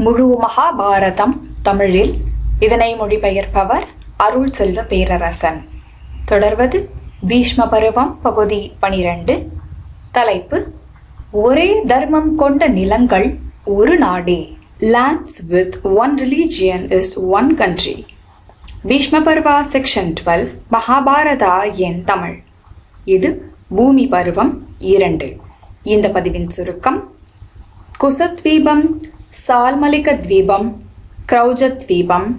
முழு மகாபாரதம் தமிழில். இதனை மொழிபெயர்ப்பவர் அருள் செல்வ பேரரசன். தொடர்வது பீஷ்ம பருவம் பகுதி பனிரெண்டு. தலைப்பு ஒரே தர்மம் கொண்ட நிலங்கள் ஒரு நாடே. Lands with one religion is one country Bhishma Parva section twelve Mahabharata என் தமிழ். இது பூமி பருவம் இரண்டு. இந்த பதிவின் சுருக்கம் குசத்வீபம் சால்மலிக தீபம் கிரௌஜத்வீபம்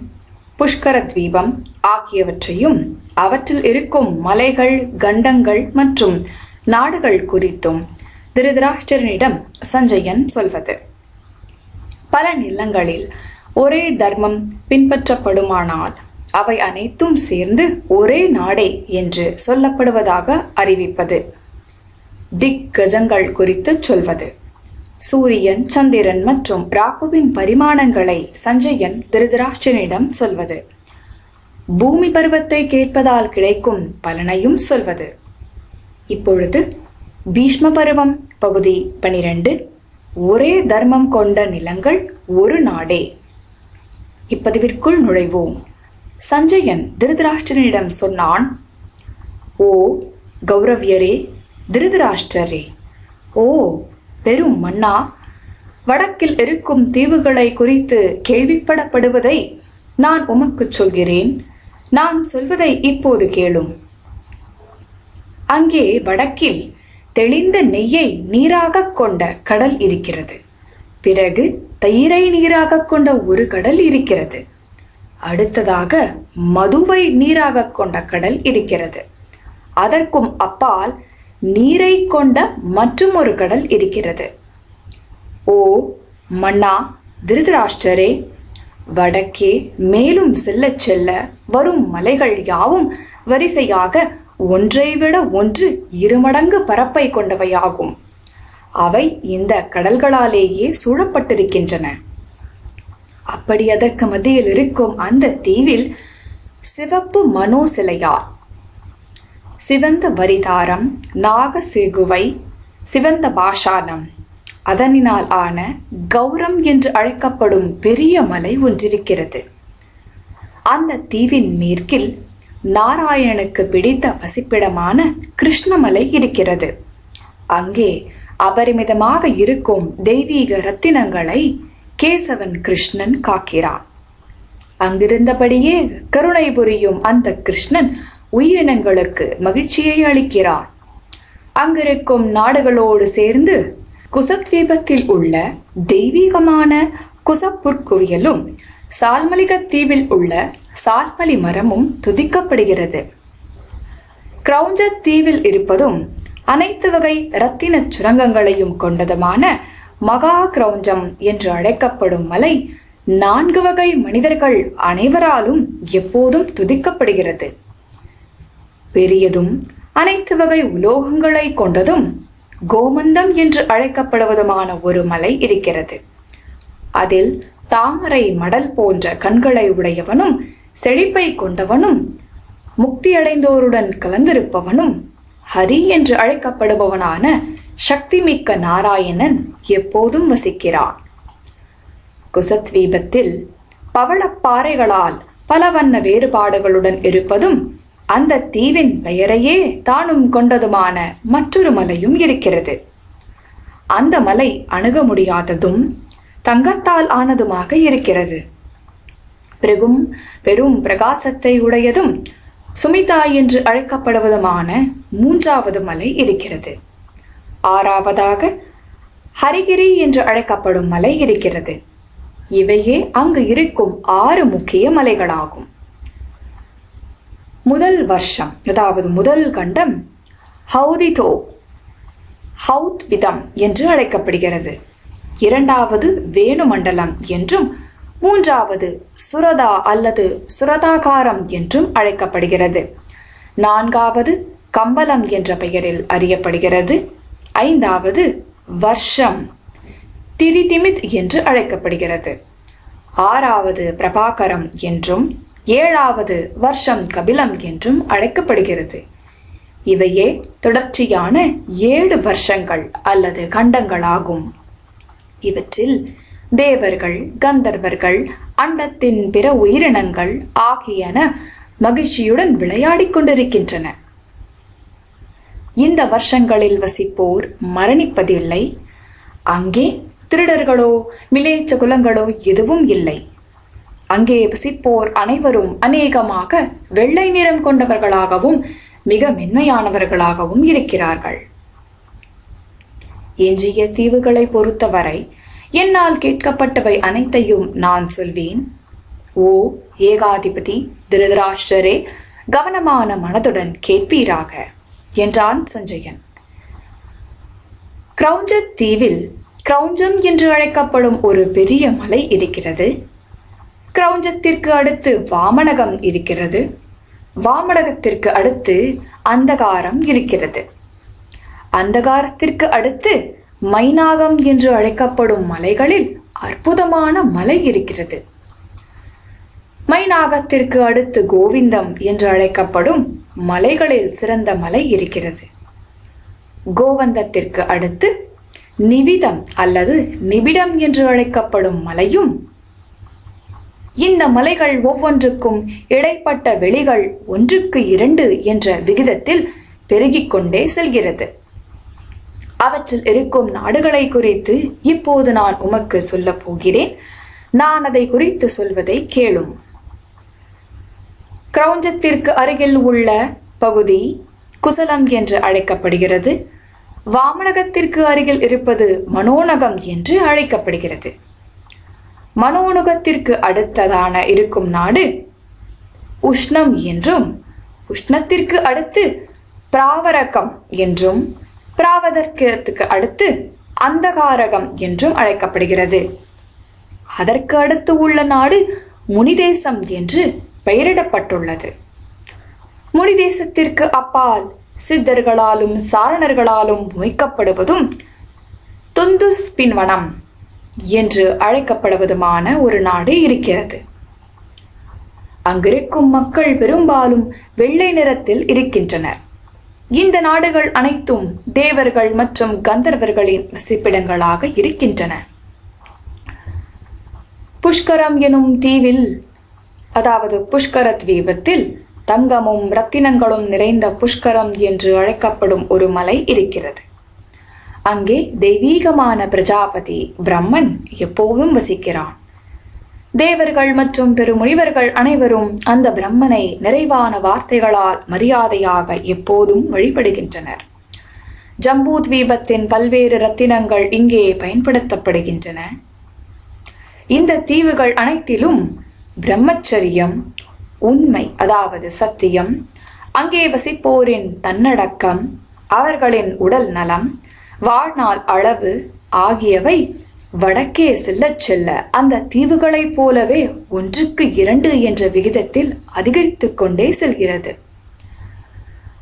புஷ்கர தீபம் ஆகியவற்றையும் அவற்றில் இருக்கும் மலைகள் கண்டங்கள் மற்றும் நாடுகள் குறித்தும் திருதராஷ்டிரனிடம் சஞ்சயன் சொல்வது. பல நிலங்களில் ஒரே தர்மம் பின்பற்றப்படுமானால் அவை அனைத்தும் சேர்ந்து ஒரே நாடே என்று சொல்லப்படுவதாக அறிவிப்பது. திக்கஜங்கள் குறித்து சொல்வது. சூரியன் சந்திரன் மற்றும் ராகுவின் பரிமாணங்களை சஞ்சயன் திருதராஷ்டிரனிடம் சொல்வது. பூமி பருவத்தை கேட்பதால் கிடைக்கும் பலனையும் சொல்வது. இப்பொழுது பீஷ்ம பருவம் பகுதி பனிரெண்டு. ஒரே தர்மம் கொண்ட நிலங்கள் ஒரு நாடே. இப்பதிவிற்குள் நுழைவோம். சஞ்சயன் திருதராஷ்டிரனிடம் சொன்னான் ஓ கௌரவியரே திருதராஷ்டரே ஓ பெரும் மன்னா. வடக்கில் இருக்கும் தீவுகளை குறித்து கேள்விப்படப்படுவதை நான் உமக்குச் சொல்கிறேன். நான் சொல்வதை இப்போது கேளும். அங்கே வடக்கில் தெளிந்த நெய்யை நீராகக் கொண்ட கடல் இருக்கிறது. பிறகு தயிரை நீராகக் கொண்ட ஒரு கடல் இருக்கிறது. அடுத்ததாக மதுவை நீராகக் கொண்ட கடல் இருக்கிறது. அதற்கும் அப்பால் நீரை கொண்ட மற்றும் ஒரு கடல் இருக்கிறது. ஓ மன்னா திருதராஷ்டரே வடக்கே மேலும் செல்லச் செல்ல வரும் மலைகள் யாவும் வரிசையாக ஒன்றை விட ஒன்று இருமடங்கு பரப்பை கொண்டவையாகும். அவை இந்த கடல்களாலேயே சூழப்பட்டிருக்கின்றன. அப்படி அதற்கு மத்தியில் இருக்கும் அந்த தீவில் சிவப்பு மனோ சிலையார் சிவந்த வரிதாரம் நாக சேகுவை சிவந்த பாஷானம் அதனினால் ஆன கௌரம் என்று அழைக்கப்படும் பெரிய மலை ஒன்றிருக்கிறது. அந்த தீவின் மேற்கில் நாராயணனுக்கு பிடித்த வசிப்பிடமான கிருஷ்ணமலை இருக்கிறது. அங்கே அபரிமிதமாக இருக்கும் தெய்வீக ரத்தினங்களை கேசவன் கிருஷ்ணன் காக்கிறான். அங்கிருந்தபடியே கருணை புரியும் அந்த கிருஷ்ணன் உயிரினங்களுக்கு மகிழ்ச்சியை அளிக்கிறான். அங்கிருக்கும் நாடுகளோடு சேர்ந்து குசத்வீபத்தில் உள்ள தெய்வீகமான குசப்புற்குவியலும் சால்மலிக தீவில் உள்ள சால்மலி மரமும் துதிக்கப்படுகிறது. கிரௌஞ்ச தீவில் இருப்பதும் அனைத்து வகை இரத்தின சுரங்கங்களையும் கொண்டதுமான மகா கிரௌஞ்சம் என்று அழைக்கப்படும் மலை நான்கு வகை மனிதர்கள் அனைவராலும் எப்போதும் துதிக்கப்படுகிறது. பெரியதும் அனைத்து வகை உலோகங்களை கொண்டதும் கோமந்தம் என்று அழைக்கப்படுவதுமான ஒரு மலை இருக்கிறது. அதில் தாமரை மடல் போன்ற கண்களை உடையவனும் செழிப்பை கொண்டவனும் முக்தியடைந்தோருடன் கலந்திருப்பவனும் ஹரி என்று அழைக்கப்படுபவனான சக்திமிக்க நாராயணன் எப்போதும் வசிக்கிறான். குசத்வீபத்தில் பவளப்பாறைகளால் பல வண்ண வேறுபாடுகளுடன் இருப்பதும் அந்த தீவின் பெயரையே தானும் கொண்டதுமான மற்றொரு மலையும் இருக்கிறது. அந்த மலை அணுக முடியாததும் தங்கத்தால் ஆனதுமாக இருக்கிறது. பிறகும் பெரும் பிரகாசத்தை உடையதும் சுமிதா என்று அழைக்கப்படுவதுமான மூன்றாவது மலை இருக்கிறது. ஆறாவதாக ஹரிகிரி என்று அழைக்கப்படும் மலை இருக்கிறது. இவையே அங்கு இருக்கும் ஆறு முக்கிய மலைகளாகும். முதல் வருஷம் அதாவது முதல் கண்டம் ஹவுதிதோ ஹவுத் விதம் என்று அழைக்கப்படுகிறது. இரண்டாவது வேணுமண்டலம் என்றும் மூன்றாவது சுரதா அல்லது சுரதாகாரம் என்றும் அழைக்கப்படுகிறது. நான்காவது கம்பலம் என்ற பெயரில் அறியப்படுகிறது. ஐந்தாவது வர்ஷம் திரிதிமித் என்று அழைக்கப்படுகிறது. ஆறாவது பிரபாகரம் என்றும் ஏழாவது வருஷம் கபிலம் என்றும் அழைக்கப்படுகிறது. இவையே தொடர்ச்சியான ஏழு வருஷங்கள் அல்லது கண்டங்களாகும். இவற்றில் தேவர்கள் கந்தர்வர்கள் அண்டத்தின் பிற உயிரினங்கள் ஆகியன மகிழ்ச்சியுடன் விளையாடிக் கொண்டிருக்கின்றன. இந்த வருஷங்களில் வசிப்போர் மரணிப்பதில்லை. அங்கே திருடர்களோ மிலேச்ச குலங்களோ எதுவும் இல்லை. அங்கே வசிப்போர் அனைவரும் அநேகமாக வெள்ளை நிறம் கொண்டவர்களாகவும் மிக மென்மையானவர்களாகவும் இருக்கிறார்கள். எஞ்சிய தீவுகளை பொறுத்தவரை என்னால் கேட்கப்பட்டவை அனைத்தையும் நான் சொல்வேன். ஓ ஏகாதிபதி திருதராஷ்டரே கவனமான மனதுடன் கேட்பீராக என்றான் சஞ்சயன். கிரௌஞ்சத் தீவில் கிரௌஞ்சம் என்று அழைக்கப்படும் ஒரு பெரிய மலை இருக்கிறது. கிரௌஞ்சத்திற்கு அடுத்து வாமனகம் இருக்கிறது. வாமனகத்திற்கு அடுத்து அந்தகாரம் இருக்கிறது. அந்தகாரத்திற்கு அடுத்து மைனாகம் என்று அழைக்கப்படும் மலைகளில் அற்புதமான மலை இருக்கிறது. மைனாகத்திற்கு அடுத்து கோவிந்தம் என்று அழைக்கப்படும் மலைகளில் சிறந்த மலை இருக்கிறது. கோவந்தத்திற்கு அடுத்து நிவிதம் அல்லது நிபிடம் என்று அழைக்கப்படும் மலையும் இந்த மலைகள் ஒவ்வொன்றுக்கும் இடைப்பட்ட வெளிகள் ஒன்றுக்கு இரண்டு என்ற விகிதத்தில் பெருகிக் கொண்டே செல்கிறது. அவற்றில் இருக்கும் நாடுகளை குறித்து இப்போது நான் உமக்கு சொல்லப் போகிறேன். நான் அதை குறித்து சொல்வதை கேளும். கிரௌஞ்சத்திற்கு அருகில் உள்ள பகுதி குசலம் என்று அழைக்கப்படுகிறது. வாமனகத்திற்கு அருகில் இருப்பது மனோனகம் என்று அழைக்கப்படுகிறது. மனோனுகத்திற்கு அடுத்ததான இருக்கும் நாடு உஷ்ணம் என்றும் உஷ்ணத்திற்கு அடுத்து பிராவரகம் என்றும் பிராவதற்கத்துக்கு அடுத்து அந்தகாரகம் என்றும் அழைக்கப்படுகிறது. அதற்கு அடுத்து உள்ள நாடு முனிதேசம் என்று பெயரிடப்பட்டுள்ளது. முனிதேசத்திற்கு அப்பால் சித்தர்களாலும் சாரணர்களாலும் மொய்க்கப்படுவதும் துந்துஸ் பின்வனம். என்று அழைக்கப்படுவதுமான ஒரு நாடு இருக்கிறது. அங்கிருக்கும் மக்கள் பெரும்பாலும் வெள்ளை நிறத்தில் இருக்கின்றனர். இந்த நாடுகள் அனைத்தும் தேவர்கள் மற்றும் கந்தர்வர்களின் வசிப்பிடங்களாக இருக்கின்றன. புஷ்கரம் எனும் தீவில் அதாவது புஷ்கர தீபத்தில் தங்கமும் ரத்தினங்களும் நிறைந்த புஷ்கரம் என்று அழைக்கப்படும் ஒரு மலை இருக்கிறது. அங்கே தெய்வீகமான பிரஜாபதி பிரம்மன் எப்போதும் வசிக்கிறான். தேவர்கள் மற்றும் பெருமுனிவர்கள் அனைவரும் அந்த பிரம்மனை நிறைவான வார்த்தைகளால் மரியாதையாக எப்போதும் வழிபடுகின்றனர். ஜம்பூ தீபத்தின் பல்வேறு ரத்தினங்கள் இங்கே பயன்படுத்தப்படுகின்றன. இந்த தீவுகள் அனைத்திலும் பிரம்மச்சரியம் உண்மை அதாவது சத்தியம் அங்கே வசிப்போரின் தன்னடக்கம் அவர்களின் உடல் நலம் வாழ்நாள் அளவு ஆகியவை வடக்கே செல்லச் செல்ல அந்த தீவுகளைப் போலவே ஒன்றுக்கு இரண்டு என்ற விகிதத்தில் அதிகரித்து கொண்டே செல்கிறது.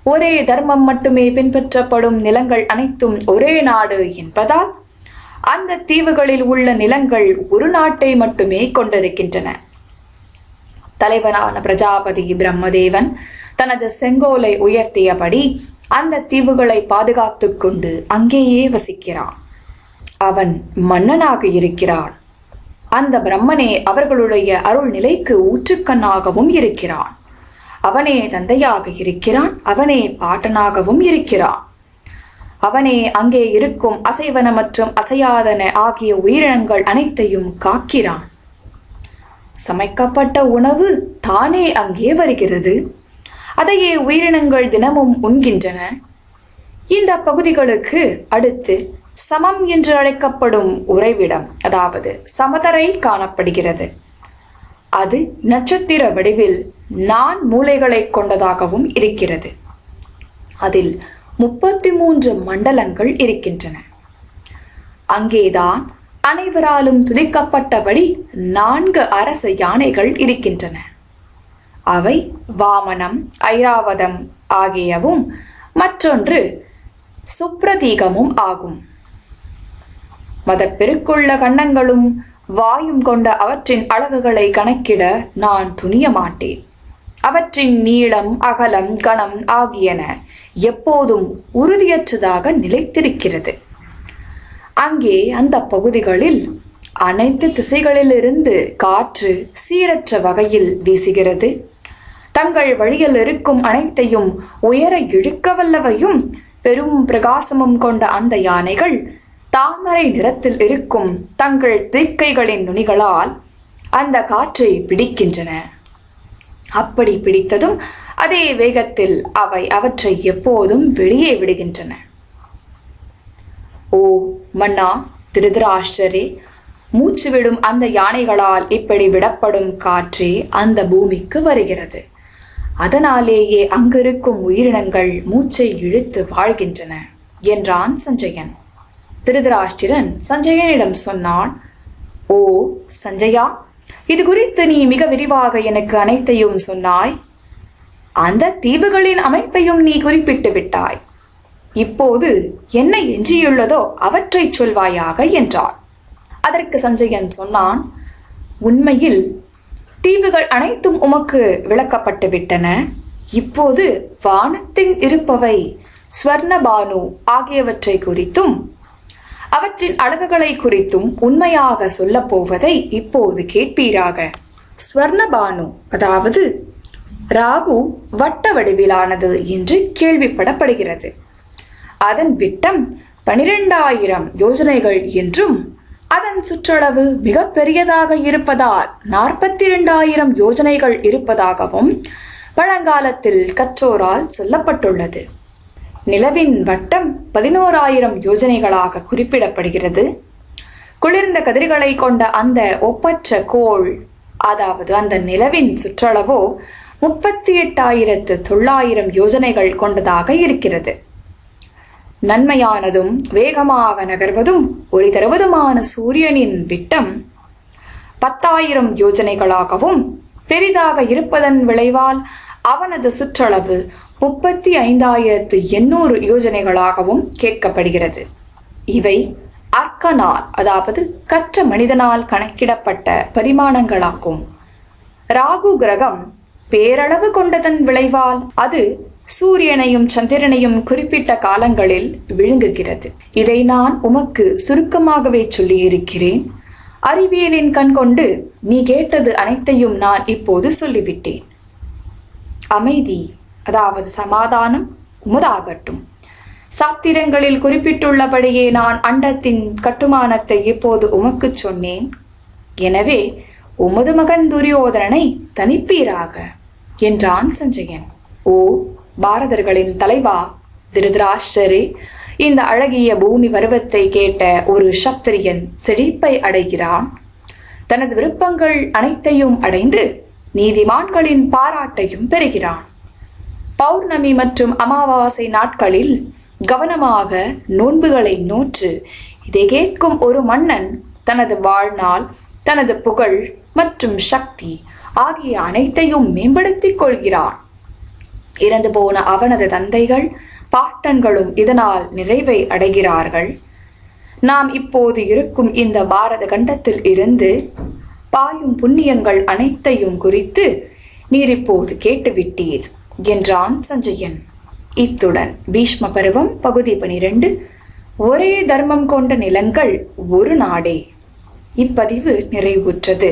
ஒரே தர்மம் மட்டுமே பின்பற்றப்படும் நிலங்கள் அனைத்தும் ஒரே நாடு என்பதால் அந்த தீவுகளில் உள்ள நிலங்கள் ஒரு நாட்டை மட்டுமே கொண்டிருக்கின்றன. தலைவரான பிரஜாபதி பிரம்மதேவன் தனது செங்கோலை உயர்த்தியபடி அந்த தீவுகளை பாதுகாத்து கொண்டு அங்கேயே வசிக்கிறான். அவன் மன்னனாக இருக்கிறான். அந்த பிரம்மனே அவர்களுடைய அருள் நிலைக்கு ஊற்றுக்கண்ணாகவும் இருக்கிறான். அவனே தந்தையாக இருக்கிறான் அவனே பாட்டனாகவும் இருக்கிறான். அவனே அங்கே இருக்கும் அசைவன மற்றும் அசையாதன ஆகிய உயிரினங்கள் அனைத்தையும் காக்கிறான். சமைக்கப்பட்ட உணவு தானே அங்கே வருகிறது? அதையே உயிரினங்கள் தினமும் உண்கின்றன. இந்த பகுதிகளுக்கு அடுத்து சமம் என்று அழைக்கப்படும் உறைவிடம் அதாவது சமதரை காணப்படுகிறது. அது நட்சத்திர வடிவில் நான் மூளைகளை கொண்டதாகவும் இருக்கிறது. அதில் முப்பத்தி மூன்று மண்டலங்கள் இருக்கின்றன. அங்கேதான் அனைவராலும் துதிக்கப்பட்டபடி நான்கு அரச யானைகள் இருக்கின்றன. அவை வாமனம் ஐராவதம் ஆகியவும் மற்றொன்று சுப்ரதீகமும் ஆகும். மதப்பெருக்குள்ள கன்னங்களும் வாயும் கொண்ட அவற்றின் அளவுகளை கணக்கிட நான் துணிய மாட்டேன். அவற்றின் நீளம் அகலம் கணம் ஆகியன எப்போதும் உறுதியற்றதாக நிலைத்திருக்கிறது. அங்கே அந்த பகுதிகளில் அனைத்து திசைகளிலிருந்து காற்று சீரற்ற வகையில் வீசுகிறது. தங்கள் வழியில் இருக்கும் அனைத்தையும் உயர இழுக்க வல்லவையும் பெரும் பிரகாசமும் கொண்ட அந்த யானைகள் தாமரை நிறத்தில் இருக்கும் தங்கள் துய்க்கைகளின் நுனிகளால் அந்த காற்றை பிடிக்கின்றன. அப்படி பிடித்ததும் அதே வேகத்தில் அவை அவற்றை எப்போதும் வெளியே விடுகின்றன. ஓ மன்னா திருதராஷ்டரே மூச்சு விடும் அந்த யானைகளால் இப்படி விடப்படும் காற்றே அந்த பூமிக்கு வருகிறது. அதனாலேயே அங்கிருக்கும் உயிரினங்கள் மூச்சை இழுத்து வாழ்கின்றன என்றான் சஞ்சயன். திருதராஷ்டிரன் சஞ்சயனிடம் சொன்னான் ஓ சஞ்சயா இது குறித்து நீ மிக விரிவாக எனக்கு அனைத்தையும் சொன்னாய். அந்த தீவுகளின் அமைப்பையும் நீ குறிப்பிட்டு விட்டாய். இப்போது என்ன எஞ்சியுள்ளதோ அவற்றைச் சொல்வாயாக என்றாள். அதற்கு சஞ்சயன் சொன்னான் உண்மையில் தீவுகள் அனைத்தும் உமக்கு விளக்கப்பட்டு விட்டன. இப்போது வானத்தின் இருப்பவை ஸ்வர்ணபானு ஆகியவற்றை குறித்தும் அவற்றின் அளவுகளை குறித்தும் உண்மையாக சொல்லப்போவதை இப்போது கேட்பீராக. ஸ்வர்ணபானு அதாவது ராகு வட்ட வடிவிலானது என்று கேள்விப்படப்படுகிறது. அதன் விட்டம் பனிரெண்டாயிரம் யோஜனைகள் என்றும் அதன் சுற்றளவு மிக பெரியதாக இருப்பதால் நாற்பத்தி இரண்டாயிரம் யோஜனைகள் இருப்பதாகவும் பழங்காலத்தில் கற்றோரால் சொல்லப்பட்டுள்ளது. நிலவின் வட்டம் பதினோராயிரம் யோஜனைகளாக குறிப்பிடப்படுகிறது. குளிர்ந்த கதிர்களை கொண்ட அந்த ஒப்பற்ற கோள் அதாவது அந்த நிலவின் சுற்றளவோ முப்பத்தி எட்டாயிரத்து தொள்ளாயிரம் யோஜனைகள் கொண்டதாக இருக்கிறது. நன்மையானதும் வேகமாக நகர்வதும் ஒளி தருவதுமான சூரியனின் விட்டம் பத்தாயிரம் யோஜனைகளாகவும் பெரிதாக இருப்பதன் விளைவால் அவனது சுற்றளவு முப்பத்தி ஐந்தாயிரத்து எண்ணூறு யோஜனைகளாகவும் கேட்கப்படுகிறது. இவை அர்க்கனால் அதாவது கற்ற மனிதனால் கணக்கிடப்பட்ட பரிமாணங்களாகும். ராகு கிரகம் பேரளவு கொண்டதன் விளைவால் அது சூரியனையும் சந்திரனையும் குறிப்பிட்ட காலங்களில் விழுங்குகிறது. இதை நான் உமக்கு சுருக்கமாகவே சொல்லியிருக்கிறேன். அறிவியலின் கண் கொண்டு நீ கேட்டது அனைத்தையும் நான் இப்போது சொல்லிவிட்டேன். அமைதி அதாவது சமாதானம் உமதாகட்டும். சாத்திரங்களில் குறிப்பிட்டுள்ளபடியே நான் அண்டத்தின் கட்டுமானத்தை இப்போது உமக்குச் சொன்னேன். எனவே உமது மகன் துரியோதனனை தனிப்பீராக என்றான் சஞ்சயன். ஓ பாரதர்களின் தலைவா திருதராஷ்டரே இந்த அழகிய பூமி பருவத்தை கேட்ட ஒரு சத்திரியன் செழிப்பை அடைகிறான். தனது விருப்பங்கள் அனைத்தையும் அடைந்து நீதிமான்களின் பாராட்டையும் பெறுகிறான். பௌர்ணமி மற்றும் அமாவாசை நாட்களில் கவனமாக நோன்புகளை நோற்று இதை கேட்கும் ஒரு மன்னன் தனது வாழ்நாள் தனது புகழ் மற்றும் சக்தி ஆகிய அனைத்தையும் மேம்படுத்திக் கொள்கிறான். இறந்து போன அவனது தந்தைகள் பாட்டன்களும் இதனால் நிறைவை அடைகிறார்கள். நாம் இப்போது இருக்கும் இந்த பாரத கண்டத்தில் இருந்து பாயும் புண்ணியங்கள் அனைத்தையும் குறித்து நீர் இப்போது கேட்டுவிட்டீர் என்றான் சஞ்சயன். இத்துடன் பீஷ்ம பருவம் பகுதி பனிரெண்டு ஒரே தர்மம் கொண்ட நிலங்கள் ஒரு நாடே. இப்பதிவு நிறைவுற்றது.